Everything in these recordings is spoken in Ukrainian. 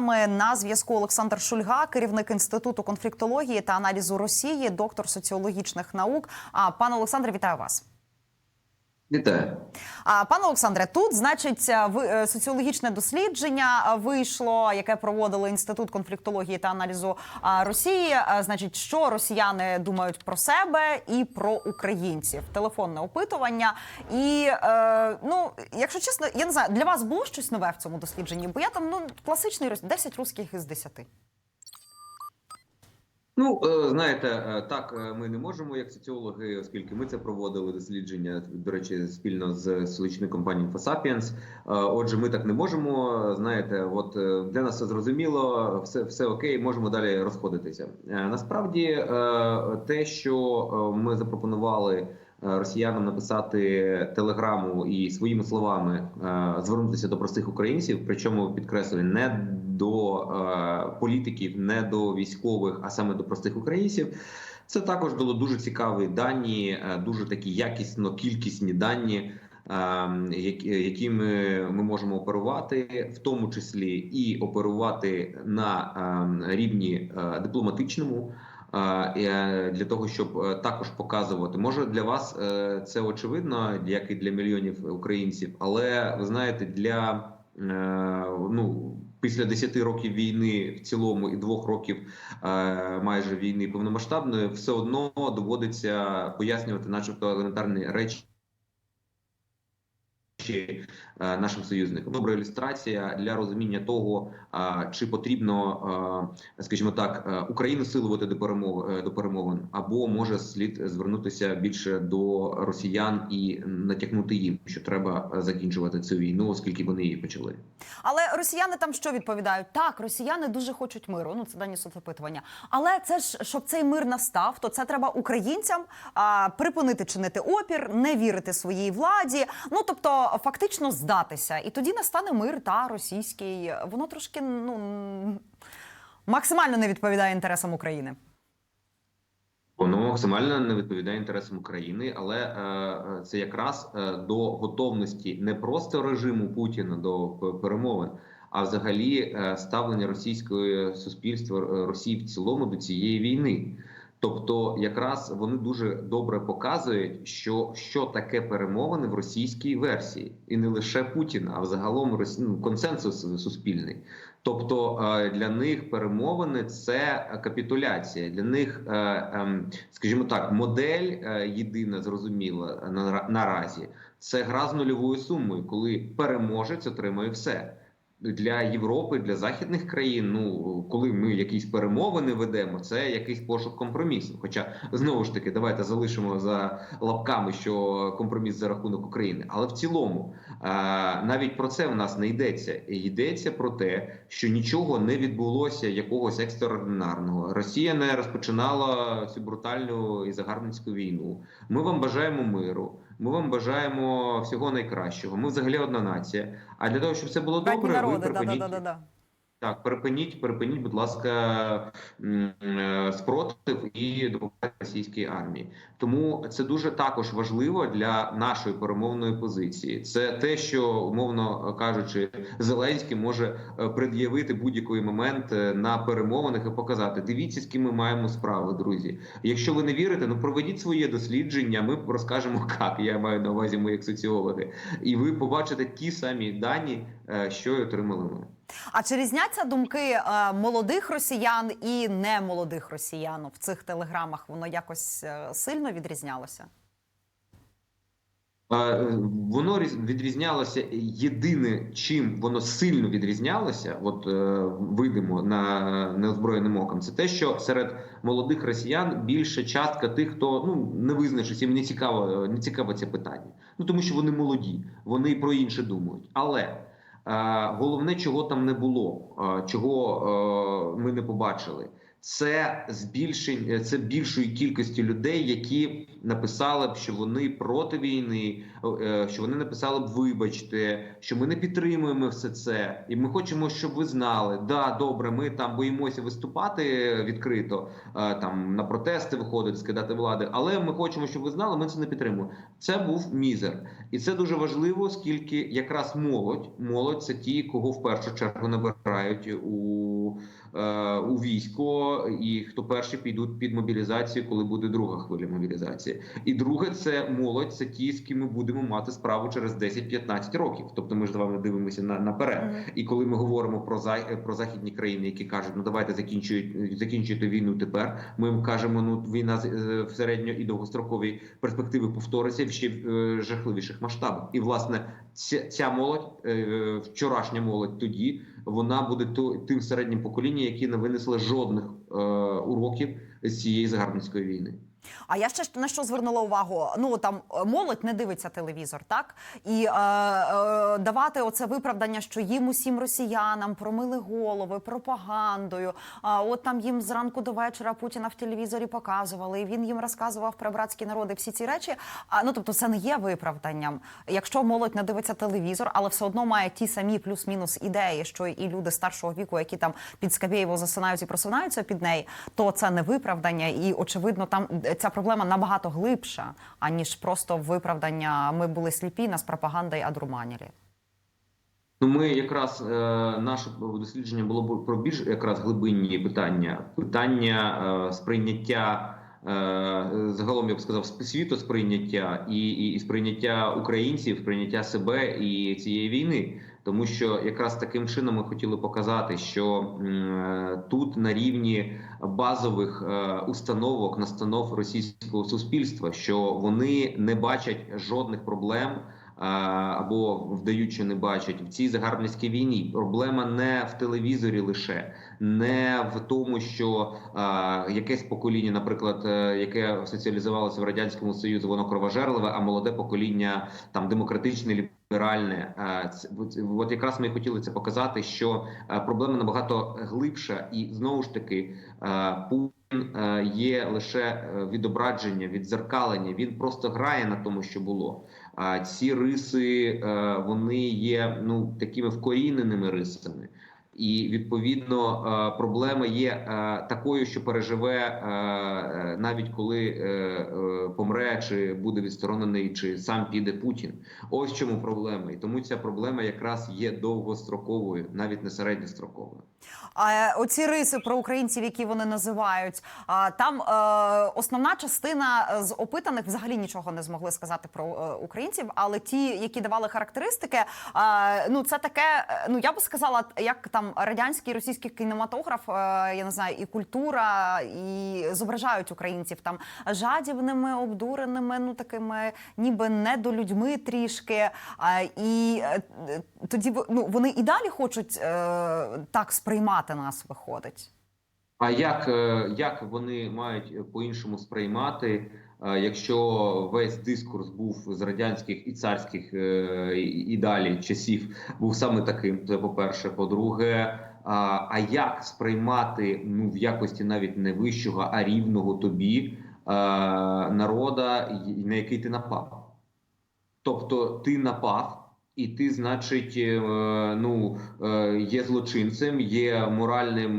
нами на зв'язку Олександр Шульга, керівник інституту конфліктології та аналізу Росії, доктор соціологічних наук. А пане Олександре, вітаю вас. Вітаю. А пане Олександре, тут значить е, е, соціологічне дослідження е, вийшло, яке проводили інститут конфліктології та аналізу Росії. Значить, що росіяни думають про себе і про українців. Телефонне опитування. І ну, якщо чесно, я не знаю, для вас було щось нове в цьому дослідженні? Бо я там ну класичний рос- 10 русських із 10. Ну е, знаєте, е, так е, ми не можемо, як соціологи, оскільки ми це проводили дослідження, до речі, спільно з соціологічною компанією. Е, Отже, ми так не можемо. Знаєте, от для нас все зрозуміло, все, все окей, можемо далі розходитися. Насправді, те, що ми запропонували. Е, Росіянам написати телеграму і своїми словами е, звернутися до простих українців, причому підкреслюю, не до е, політиків, не до військових, а саме до простих українців. Це також дало дуже цікаві дані, дуже такі якісно кількісні дані, якими ми можемо оперувати, в тому числі і оперувати на рівні дипломатичному. Е, Для того щоб е, також показувати, може для вас е, це очевидно, як і для мільйонів українців, але ви знаєте, для ну після 10 років війни в цілому і двох років майже війни повномасштабної, все одно доводиться пояснювати, начебто, елементарні речі. Е, Нашим союзникам добра ілюстрація для розуміння того, чи потрібно, е, скажімо так, е, Україну силувати до перемог е, до перемовин, або може слід звернутися більше до росіян і натякнути їм, що треба е, закінчувати цю війну, оскільки вони її почали. Але росіяни там що відповідають? Так, росіяни дуже хочуть миру. Ну це дані соцопитування. Але це ж щоб цей мир настав, то це треба українцям а, припинити чинити опір, не вірити своїй владі. Ну тобто, фактично здатися. І тоді настане мир та російський. Воно трошки ну максимально не відповідає інтересам України. Воно максимально не відповідає інтересам України, але е, е, це якраз е, до готовності не просто режиму Путіна до перемовин, а взагалі е, ставлення російського суспільства Росії в цілому до цієї війни. Тобто, якраз вони дуже добре показують, що, що таке перемовини в російській версії, і не лише Путіна, а взагалом ну, консенсус суспільний. Тобто е, для них перемовини це капітуляція. Для них, е, ем, скажімо так, модель е, єдина зрозуміла на- наразі. Це гра з нульовою сумою, коли переможець отримує все. Для Європи, для західних країн, ну коли ми якісь перемовини ведемо, це якийсь пошук компромісу. Хоча знову ж таки, давайте залишимо за лапками, що компроміс за рахунок України. Але в цілому е, навіть про це в нас не йдеться. Йдеться про те, що нічого не відбулося якогось екстраординарного. Росія не розпочинала цю брутальну і загарбницьку війну. Ми вам бажаємо миру. Ми вам бажаємо всього найкращого. Ми взагалі одна нація. А для того, щоб все було добре, добре, ви народи, да, да, да, да, да. Так, припиніть, припиніть, будь ласка, е, спротив і допомагайте російській армії. Тому це дуже також важливо для нашої перемовної позиції. Це те, що умовно кажучи, Зеленський може е, пред'явити будь-який момент е, на перемовинах і показати: дивіться, з ким ми маємо справу, друзі. Якщо ви не вірите, ну проведіть своє дослідження. Ми розкажемо, як я маю на увазі, ми соціологи, і ви побачите ті самі дані, що й отримали ми. А чи різняться думки е, молодих росіян і немолодих росіян в цих телеграмах? Воно якось е, сильно відрізнялося? Е, Воно різ- відрізнялося єдине, чим воно сильно відрізнялося, от видимо на неозброєним оком, це те, що серед молодих росіян більша частка тих, хто ну не визначився, їм не цікаво, не цікаво це питання. Ну тому що вони молоді, вони про інше думають. Але головне, чого там не було, е, чого е, ми не побачили. Це збільшення це більшої кількості людей, які написали б, що вони проти війни, е, що вони написали б вибачте, що ми не підтримуємо все це, і ми хочемо, щоб ви знали, да, добре, ми там боїмося виступати відкрито, е, там на протести виходити, скидати влади, але ми хочемо, щоб ви знали, ми це не підтримуємо. Це був мізер, і це дуже важливо, оскільки якраз молодь, молодь це ті, кого в першу чергу набирають у, у військо, і хто перші підуть під мобілізацію, коли буде друга хвиля мобілізації. І друге, це молодь, це ті, з ким ми будемо мати справу через 10-15 років. Тобто, ми ж з вами дивимося на наперед. І коли ми говоримо про за про західні країни, які кажуть, ну давайте закінчують закінчуйте війну тепер. Ми їм кажемо, ну війна е, в середньо і довгостроковій перспективі повториться в ще е, жахливіших масштабах. І власне ця, ця молодь, е, вчорашня молодь, тоді вона буде то тим середнім поколінням, які не винесли жодних е, уроків з цієї загарбницької війни. А я ще на що звернула увагу? Ну там е, молодь не дивиться телевізор, так і е, е, давати оце виправдання, що їм усім росіянам промили голови пропагандою. А от там їм зранку до вечора Путіна в телевізорі показували. і Він їм розказував про братські народи. Всі ці речі. А ну тобто, це не є виправданням. Якщо молодь не дивиться телевізор, але все одно має ті самі плюс-мінус ідеї, що і люди старшого віку, які там під Скабєєво засинають і просинаються під неї, то це не виправдання, і очевидно, там ця проблема набагато глибша, аніж просто виправдання. Ми були сліпі, нас пропагандою одурманили. Ну, ми якраз е, наше дослідження було про більш якраз глибинні питання, питання е, сприйняття. е, Загалом я б сказав світу сприйняття і, і, і сприйняття українців, сприйняття себе і цієї війни, тому що якраз таким чином ми хотіли показати, що е, тут на рівні базових е, установок, настанов російського суспільства, що вони не бачать жодних проблем або вдають, що не бачать в цій загарбницькій війні. Проблема не в телевізорі лише, не в тому, що а, якесь покоління, наприклад, е, яке соціалізувалося в радянському союзі, воно кровожерливе, а молоде покоління там демократичне, ліберальне. А, це- от- якраз ми хотіли це показати, що е, проблема набагато глибша, і знову ж таки е, Путін е, є лише е, відображення, відзеркалення. Він просто грає на тому, що було. А ці риси е, вони є ну такими вкоріненими рисами. І відповідно е, проблема є е, такою, що переживе е, навіть коли помре, чи буде відсторонений, чи сам піде Путін. Ось чому проблема, і тому ця проблема якраз є довгостроковою, навіть не середньостроковою. А оці риси про українців, які вони називають, там основна частина з опитаних взагалі нічого не змогли сказати про українців. Але ті, які давали характеристики, ну це таке. Ну я би сказала, як там радянський і російський кінематограф, е, я не знаю, і культура, і зображають українців там жадібними, обдуреними, ну такими, ніби недолюдьми трішки. І е, е, тоді ну, вони і далі хочуть е, так сприймати нас, виходить. А як, е, як вони мають по-іншому сприймати, е, якщо весь дискурс був з радянських і царських е, і далі часів був саме таким? Це по-перше. По-друге, а, як сприймати ну в якості навіть не вищого, а рівного тобі е, народа, на який ти напав? Тобто ти напав. І ти, значить, е, ну є злочинцем, є моральним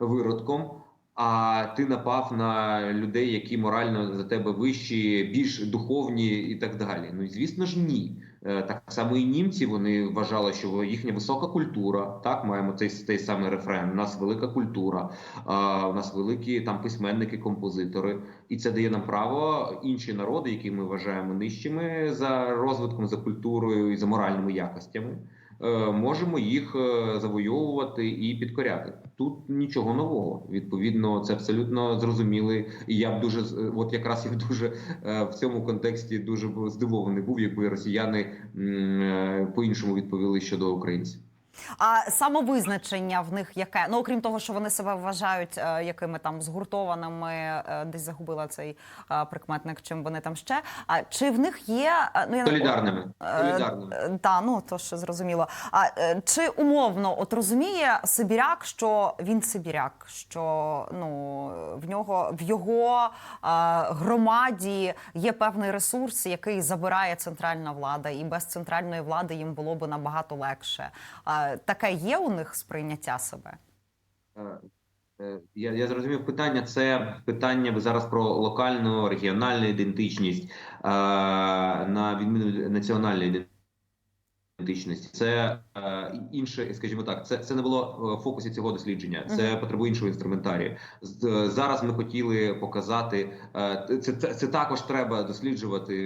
виродком. А ти напав на людей, які морально за тебе вищі, більш духовні і так далі. Ну звісно ж, ні. Е, Так само і німці вони вважали, що їхня висока культура. Так, маємо цей, цей самий рефрен. У нас велика культура, а, у нас великі там письменники, композитори, і це дає нам право інші народи, які ми вважаємо нижчими за розвитком, за культурою і за моральними якостями. Е, Можемо їх е, завойовувати і підкоряти. Тут нічого нового. Відповідно, це абсолютно зрозуміли. І я б дуже з- от якраз я дуже е, в цьому контексті дуже здивований був, якби росіяни е, по-іншому відповіли щодо українців. А самовизначення в них яке? Ну окрім того, що вони себе вважають е, якими там згуртованими, е, десь загубила цей е, прикметник, чим вони там ще. А чи в них є е, ну я не- Солідарними. Солідарними. Е, Та ну то що зрозуміло. А е, чи умовно от розуміє Сибіряк, що він Сибіряк, що ну в нього в його е, громаді є певний ресурс, який забирає центральна влада, і без центральної влади їм було б набагато легше. Е, таке є у них сприйняття себе? Е, е, Я, я зрозумів питання. Це питання зараз про локальну регіональну ідентичність е, на відміну національної ідентичності. Це е, інше, скажімо так, це, це не було е, в фокусі цього дослідження. Це потребує іншого інструментарію. З- е, Зараз ми хотіли показати е, це, це, це також треба досліджувати.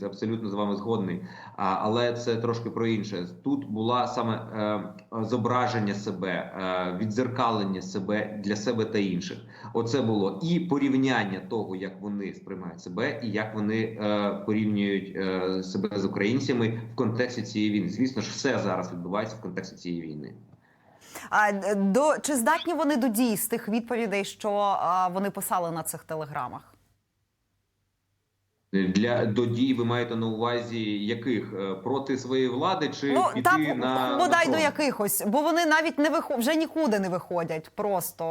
і Абсолютно з вами згодний. А, але це трошки про інше. Тут була саме е, зображення себе, е, відзеркалення себе для себе та інших. Оце було і порівняння того, як вони сприймають себе, і як вони е, порівнюють е, себе з українцями в контексті цієї війни. Звісно ж, все зараз відбувається в контексті цієї війни. А до чи здатні вони до дій з тих відповідей, що е, вони писали на цих телеграмах? Для до дій ви маєте на увазі яких Е, проти своєї влади чи Ну піти так на бодай на до якихось, бо вони навіть не вихо... вже нікуди не виходять. Просто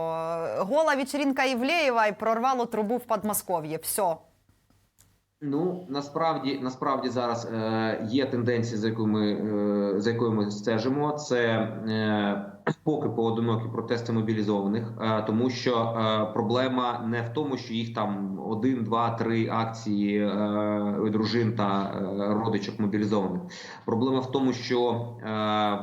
гола вечеринка Євлеєва і прорвало трубу в Подмосков'ї. Все. Ну насправді насправді зараз е, є тенденція, за якою ми е, за якою ми стежимо. Це е, поки поодинокі протести мобілізованих, е, тому що е, проблема не в тому, що їх там один, два, три акції е, дружин та е, родичок мобілізованих. Проблема в тому, що е,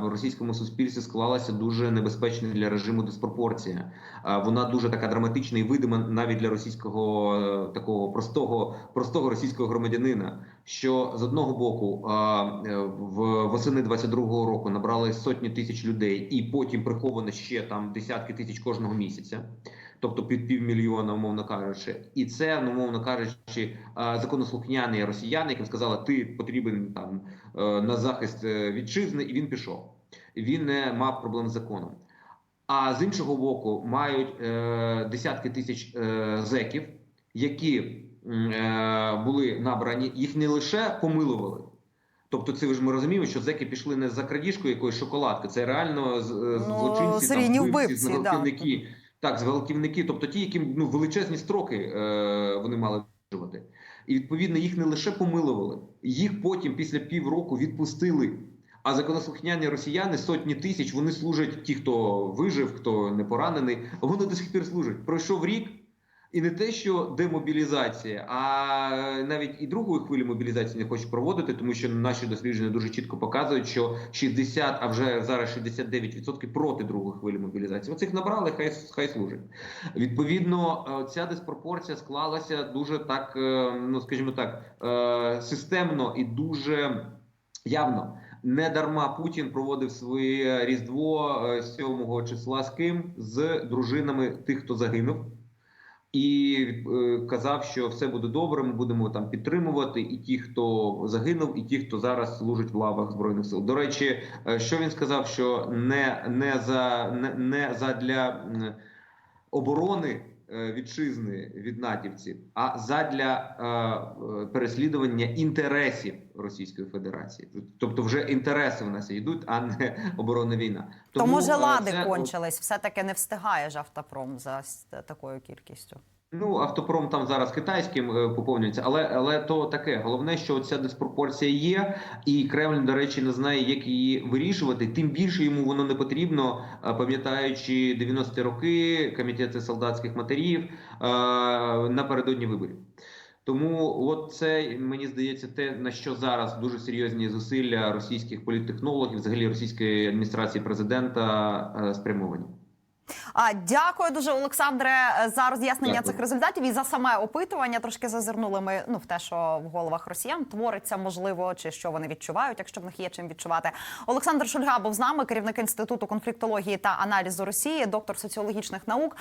в російському суспільстві склалася дуже небезпечна для режиму диспропорція. Е, Вона дуже така драматична і видима навіть для російського е, такого простого, простого російського громадянина. Що з одного боку е, в восени 22-го року набрали сотні тисяч людей, і потім приховано ще там десятки тисяч кожного місяця. Тобто під півмільйона, умовно кажучи, і це, ну умовно кажучи, законослухняні росіяни, яким сказали, ти потрібен там е, на захист е, вітчизни, і він пішов. Він не мав проблем з законом. А з іншого боку, мають е, десятки тисяч е, зеків, які були набрані, їх не лише помилували. Тобто, це ви ж ми розуміємо, що зеки пішли не за крадіжкою якоїсь шоколадки, це реально з- е, Ну, злочинці, серійні там, вбивці, вбивці, да. зґвалтівники. Так, зґвалтівники, тобто ті, які ну, величезні строки е, вони мали виживати. І відповідно їх не лише помилували, їх потім після півроку відпустили. А законослухняні росіяни сотні тисяч вони служать. Ті, хто вижив, хто не поранений, вони до сих пір служать. Пройшов рік, і не те, що демобілізація, а навіть і другої хвилі мобілізації не хочуть проводити, тому що наші дослідження дуже чітко показують, що 60, а вже зараз 69% проти другої хвилі мобілізації. Оцих набрали, хай хай служать. Відповідно, е, ця диспропорція склалася дуже так, е, ну скажімо так, е, системно і дуже явно. Не дарма Путін проводив своє різдво е, 7 числа з ким з дружинами тих, хто загинув. І е, казав, що все буде добре. Ми будемо там підтримувати і ті, хто загинув, і ті, хто зараз служить в лавах збройних сил. До речі, е, що він сказав, що не, не за не, не задля оборони вітчизни від натівців, а задля е, е, переслідування інтересів Російської Федерації. Тобто, вже інтереси в нас йдуть, а не оборонна війна. Тому, Тому же лади це- кончились, все таки не встигає ж автопром за такою кількістю. Ну, автопром там зараз китайським е, поповнюється, але але то таке. Головне, що ця диспропорція є, і Кремль, до речі, не знає, як її вирішувати. Тим більше йому воно не потрібно, е, пам'ятаючи 90-ті роки комітети солдатських матерів е, напередодні виборів. Тому, от це мені здається, те на що зараз дуже серйозні зусилля російських політтехнологів, взагалі російської адміністрації президента спрямовані. А дякую дуже, Олександре, за роз'яснення Дякую. цих результатів і за саме опитування. Трошки зазирнули ми ну в те, що в головах росіян твориться, можливо, чи що вони відчувають, якщо в них є чим відчувати. Олександр Шульга був з нами, керівник інституту конфліктології та аналізу Росії, доктор соціологічних наук.